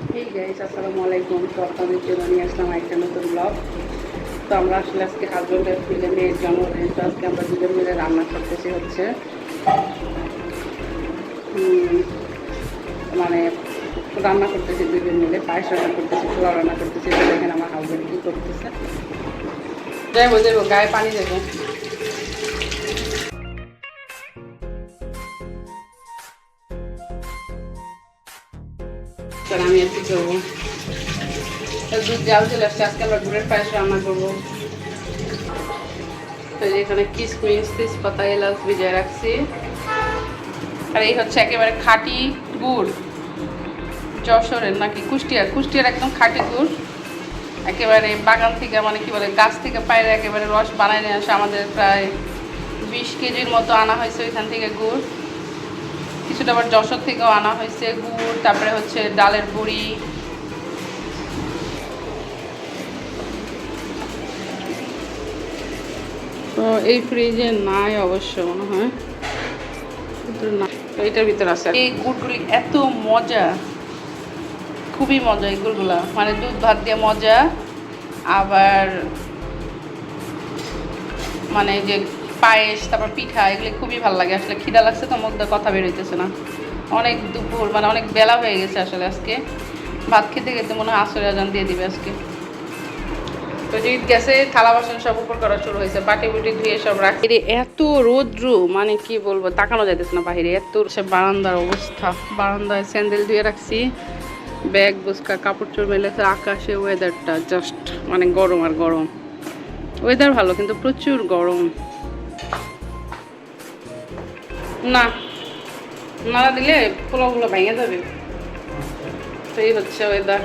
এই গাইস আসসালামু আলাইকুম। তো আপনাদের জন্য নিয়ে আসলাম একটা নতুন ব্লগ তো আমরা আসলে আজকে হাজব্যান্ডের মিলে মেয়ের জন্মদিন। তো আজকে আমরা দুজন মিলে রান্না করতেছি হচ্ছে। মানে রান্না করতেছি দুজন মিলে, পায়েস রান্না করতেছি, পোলাও রান্না করতেছি। দেখেন আমার হাজব্যান্ড কী করতেছে। যাইবো যাইবো গায়ে পানি দেবো। চল আমি একটু করব দুধ জাল চলে আসছে। আজকে আমরা গুড়ের পায়েস রান্না করব। এখানে কিশমিশ তেজপাতা এলাচ ভিজিয়ে রাখছি। আর এই হচ্ছে একেবারে খাঁটি গুড়। যশোরের নাকি কুষ্টিয়ার। কুষ্টিয়ার একদম খাঁটি গুড়। একেবারে বাগান থেকে মানে কি বলে, গাছ থেকে পায়রা একেবারে রস বানায় নিয়ে আসে। আমাদের প্রায় বিশ কেজির মতো আনা হয়েছে ওইখান থেকে গুড়। কিছুটা আবার যশোর থেকেও আনা হয়েছে গুড়, তারপরে হচ্ছে ডালের বড়ি তো এই ফ্রিজে নাই অবশ্য মনে হয়। তো এটার ভিতরে আছে। এই গুড়গুলি এত মজা, খুবই মজা এই গুড়গুলা। মানে দুধ ভাত দিয়ে মজা, আবার মানে যে পায়েস, তারপর পিঠা, এগুলি খুবই ভালো লাগে। আসলে খিদা লাগছে তো, মুখ কথা বের হইতেছে না। অনেক দুপুর মানে অনেক বেলা হয়ে গেছে আসলে আজকে। ভাত খেতে খেতে মনে হয় আসরে আজান দিয়ে দিবে আজকে। তো যে গেছে, থালা বাসন সব উপর করা শুরু হয়েছে বাটি বুটি ধুয়ে সব রাখি। এত রৌদ্র মানে কি বলব, তাকানো যাইতেছে না বাহিরে। এত সে বারান্দার অবস্থা। বারান্দায় স্যান্ডেল ধুয়ে রাখছি। ব্যাগ, বুসকা, কাপড় চোর মেলেছে আকাশে ওয়েদারটা জাস্ট মানে গরম আর গরম। ওয়েদার ভালো, কিন্তু প্রচুর গরম। না। নাড়া দিলে পোলাওগুলো ভেঙে যাবে। এই হচ্ছে ওয়েদার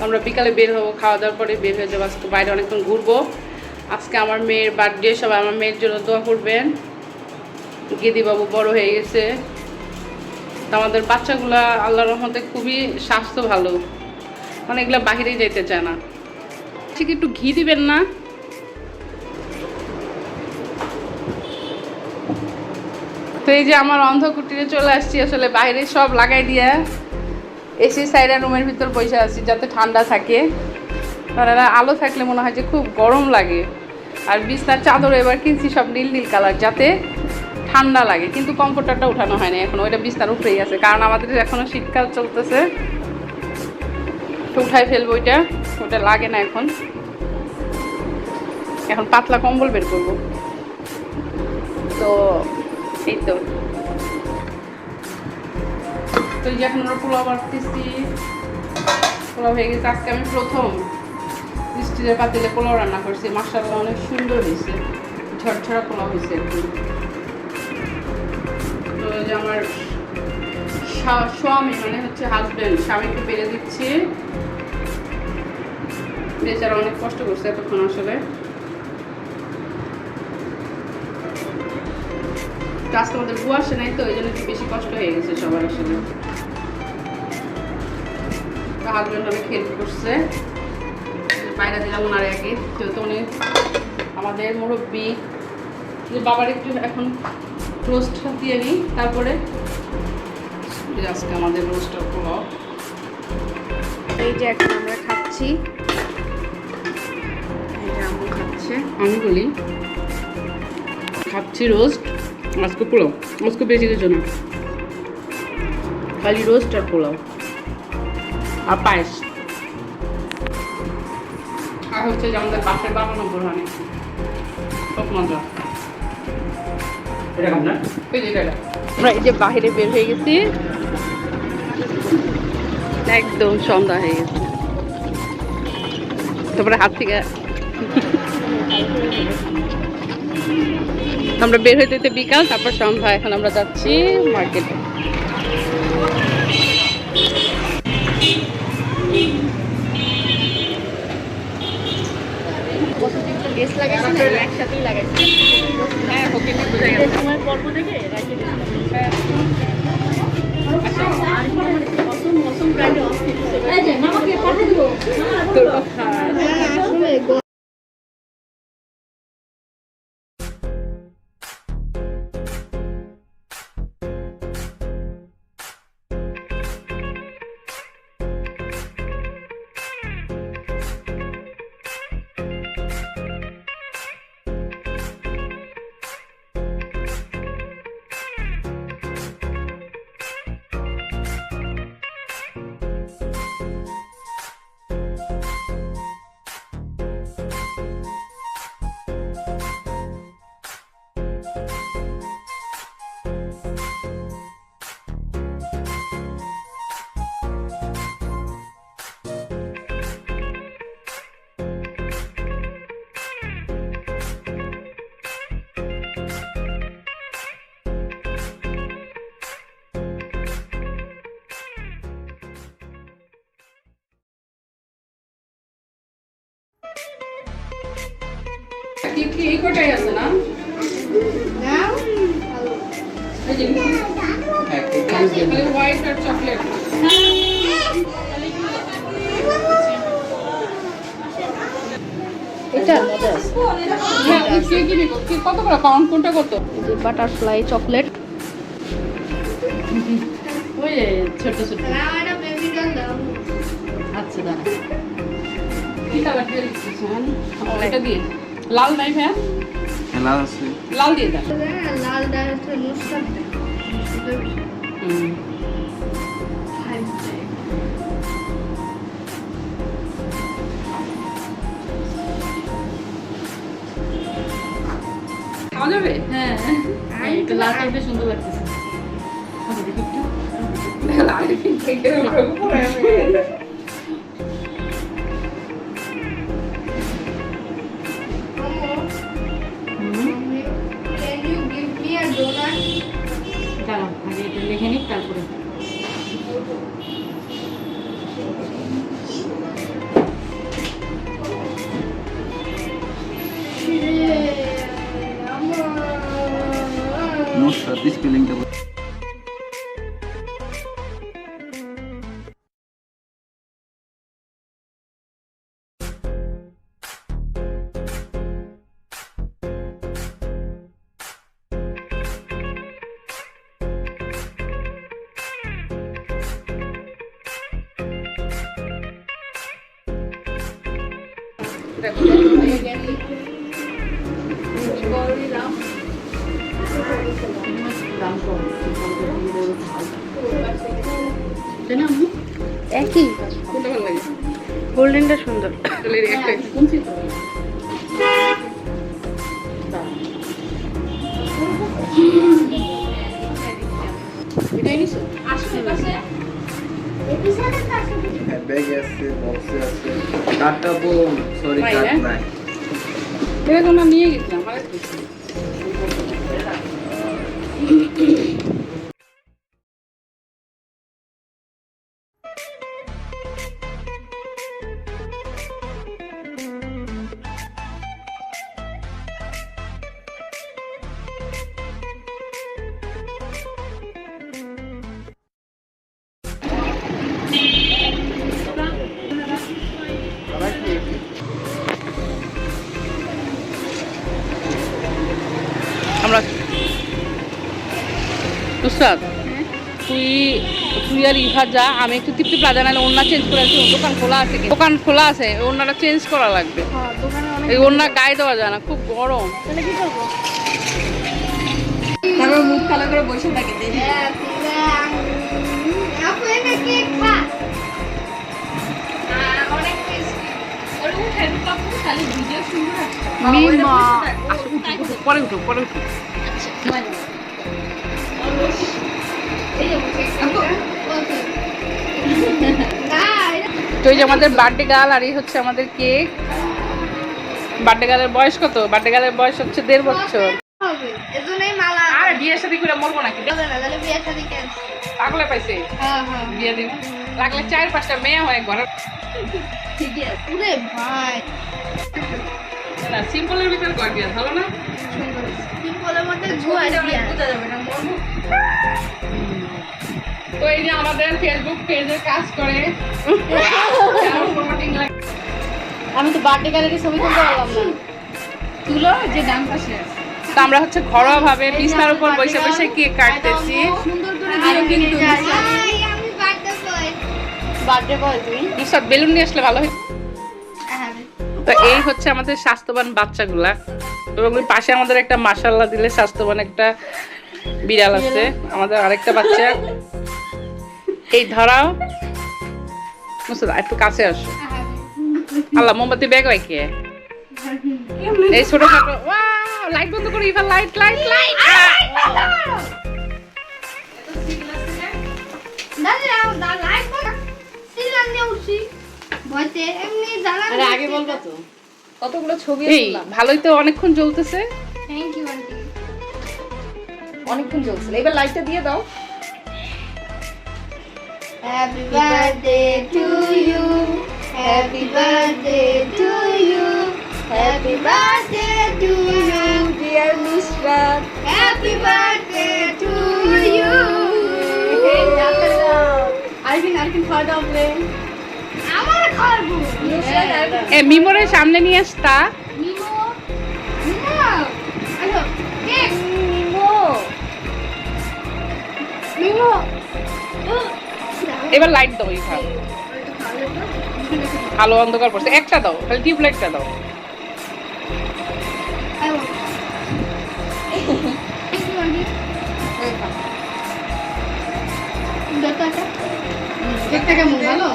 আমরা বিকালে বের হব, খাওয়া দাওয়ার পরে বের হয়ে যাব। আজকে বাইরে অনেকক্ষণ ঘুরবো। আজকে আমার মেয়ের বার্থডে সবাই আমার মেয়ের জন্য দোয়া করবেন। গেদিবাবু বড় হয়ে গেছে। আমাদের বাচ্চাগুলা আল্লাহর রহমতে খুবই স্বাস্থ্য ভালো। মানে এগুলো বাহিরেই যেতে চায় না। ঠিক একটু ঘি দিবেন না? তো এই যে আমার অন্ধকুটিরে চলে আসছি, আসলে বাইরে সব লাগাই দিয়ে এসি সাইডা রুমের ভিতর বসে আছি, যাতে ঠান্ডা থাকে। কারণ আলো থাকলে মনে হয় যে খুব গরম লাগে। আর বিছনার চাদর এবার কিনছি সব নীল নীল কালার, যাতে ঠান্ডা লাগে। কিন্তু কমফোর্টারটা উঠানো হয়নি এখন, ওইটা বিছনার উপরেই আছে। কারণ আমাদের এখনও শীতকাল চলতেছে। উঠাই ফেলব ওইটা ওটা লাগে না এখন। এখন পাতলা কম্বল বের করব। তো এই তো তো এখন আমরা পোলাও বাড়তেছি পোলাও হয়ে গেছে, আজকে আমি প্রথম স্টিলের পাতিলে পোলাও রান্না করছি মাসাল্লাহ অনেক সুন্দর হয়েছে ঝরঝরা পোলাও হয়েছে একদম। তো যে আমার স্বামী মানে হচ্ছে হাজব্যান্ড স্বামীকে পেরে দিচ্ছি। বেচারা অনেক কষ্ট করছে এতক্ষণ আসলে। আজকে আমাদের বউ নাই তো ওই জন্য একটু বেশি কষ্ট হয়ে গেছে সবার আসলে। হাজব্যান্ড অনেক হেল্প করছে। বাইরে দিলাম ওনার আগে, যেহেতু উনি আমাদের মুরব্বী। যে বাবার একটু এখন রোস্ট দিয়ে নিই, তারপরে আজকে আমাদের রোস্টার পোলাও এই যে এখন আমরা খাচ্ছি। যে আম্মু খাচ্ছে, আমি বলি, খাচ্ছি রোস্ট আজকে পোলাও আজকে বেশি কিছু না? খালি রোস্ট আর পোলাও। আর পায়েস। আর হচ্ছে যে আমাদের বাসের বানানো বোরহানি খুব মজা। এটা খাম না? এই যে এটা। আমরা এই যে বাহিরে বের হয়ে গেছি। একদম সন্ধ্যা হয়ে গেছে। তারপরে হাত থেকে আমরা বের হইতে হইতে বিকাল তারপর সন্ধ্যা। এখন আমরা যাচ্ছি মার্কেটে। একসাথেই লাগাইছি। হ্যাঁ ওকে বুঝে গেছে। সময় পর্ব থেকে রাখি কি এই কটাই আছে না? হোয়াইট আর চকলেট এটা? হ্যাঁ কত করে? পাউন্ড কোনটা কত? বাটারফ্লাই চকলেট ওই ছোট ছোট। আচ্ছা দাঁড়া। কি এটা দিয়ে লাল নাই ভাইয়া? খেলা আছে। লাল দিয়ে দেন। লাল ডাল হচ্ছে নুসরাত খাওয়া যাবে? হ্যাঁ। লাল টাইপের সুন্দর লাগতেছে। আচ্ছা, দেখি। লাল একই। গোল্ডেনটা সুন্দর। একটা কোন চিত্র এটাই নিছো? আসলে পাশে ব্যাগে আছে বক্সে আছে কাঠটা বোন সরি না? নাই এরকম নিয়ে গেছিলাম আরেক নুসরাত তুই তুই আর ইভা যা আমি একটু তৃপ্তি প্লাজা নাহলে ওনা চেঞ্জ করে আসি দোকান খোলা আছে কি? দোকান খোলা আছে ওনাটা চেঞ্জ করা লাগবে। হ্যাঁ এই ওনা গায়ে দেওয়া যায় না খুব গরম। তাহলে কি করব? তারপর মুখ কালো করে বসে থাকি আপু এটা কেক খা অনেক মিমা পরে উঠো পরে উঠো। তো এই যে আমাদের বার্থডে গার্ল আর এই হচ্ছে আমাদের কেক বার্থডে গার্লের বয়স কত? বার্থডে গার্লের বয়স হচ্ছে দেড় বছর। মালা আর বিয়ের সাথে করে মরবো নাকি? পাগলে পাইছে? হ্যাঁ হ্যাঁ। বিয়ে দিন। লাগলে চার পাঁচটা মেয়ে হয় ঘরে। সিম্পলের ভিতর করে বিয়ে ভালো না। মধ্যে দিয়া তো এই যে আমাদের ফেসবুক পেজে কাজ করে। আমি তো বার্থডে গ্যালারি ছবি তুলতে পারলাম না। তুলো যে ডান পাশে তো আমরা হচ্ছে ঘরোয়া ভাবে বিছনার উপর বসে বসে কেক কাটতেছি। সুন্দর কিন্তু। Birthday boy. Birthday boy balloon নিয়ে আসলে ভালো হয়। তো এই হচ্ছে আমাদের স্বাস্থ্যবান বাচ্চাগুলা। এবং ওই পাশে আমাদের একটা মাসাল্লাহ দিলে স্বাস্থ্যবান একটা বিড়াল আছে। আমাদের আরেকটা বাচ্চা। এই ধরাও। মুসুদা একটু কাছে আসো। আল্লাহ মোমবাতি ব্যাগ হয় কে এই ছোট খাটো। লাইট বন্ধ করি এবার লাইট লাইট লাইট। আরে আগে বলবা তো। কতগুলো ছবি এই ভালোই তো অনেকক্ষণ জ্বলতেছে। থ্যাংক ইউ আন্টি অনেকক্ষণ জ্বলছে এবার লাইটটা দিয়ে দাও। Happy birthday to you happy birthday to you happy birthday to you dear Nusrat happy birthday to you happy birthday to you I বিন আর কি ফাদার প্লে নিমো আলো কেক নিমো নিমো এবার লাইট দাও এই খাও আলো অন্ধকার পড়ছে। একটা দাও খালি টিউব লাইটটা দাও আলো কেকটা কেমন ভালো?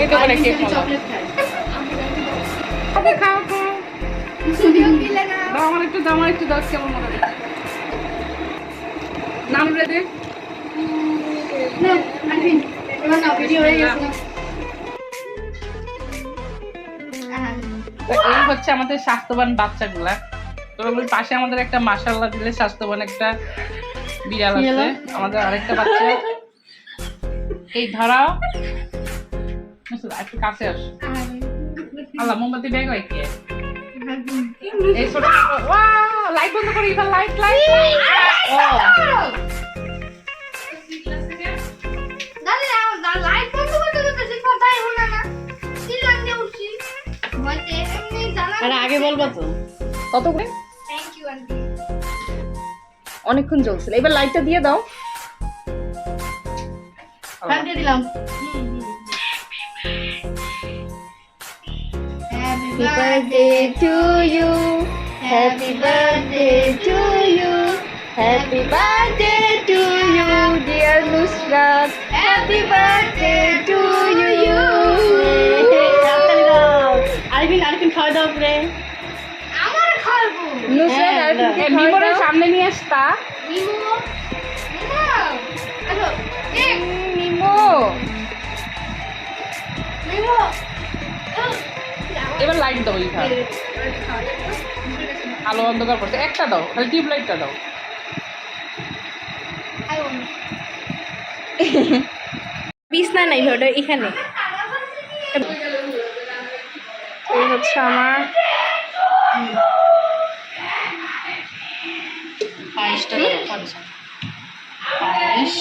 এই তো করে কেক মজা চকলেট খাই। ওকে খাও খাও। না। দাও আমার একটু দাও আমার একটু দাও কেমন মনে হয়। নাম রেডে না আনফিন এবার না ভিডিও হয়ে গেছে এই হচ্ছে আমাদের স্বাস্থ্যবান বাচ্চাগুলা। তোরা বলি পাশে আমাদের একটা মাশাল্লাহ দিলে স্বাস্থ্যবান একটা বিড়াল আছে। আমাদের আরেকটা বাচ্চা। এই ধরাও। একটু কাছে আস। আল্লাহ মোমবাতি হয় কি? এই ছোট লাইট বন্ধ করি এবার লাইট লাইট আগে বলব তো। কত করে? থ্যাংক ইউ আন্টি অনেকক্ষণ চলছিল এবার লাইটটা দিয়ে দাও। দিলাম। Happy birthday to you. Happy birthday to you. Happy birthday to you, dear Nusrat. Happy birthday to you. আরেকদিন আরেকদিন খাওয়া দাও পরে আমার খাব নুসরাত হ্যাঁ, মিমোরের দাও সামনে নিয়ে আসতা নিমো নিমো নিমো নিমো এবার লাইট দাও এই খাও আলো অন্ধকার পড়ছে একটা দাও খালি টিউব লাইটটা দাও। বিছনা নাই ওটা এখানে। এই হচ্ছে আমার পায়েসটা দাও পায়েস।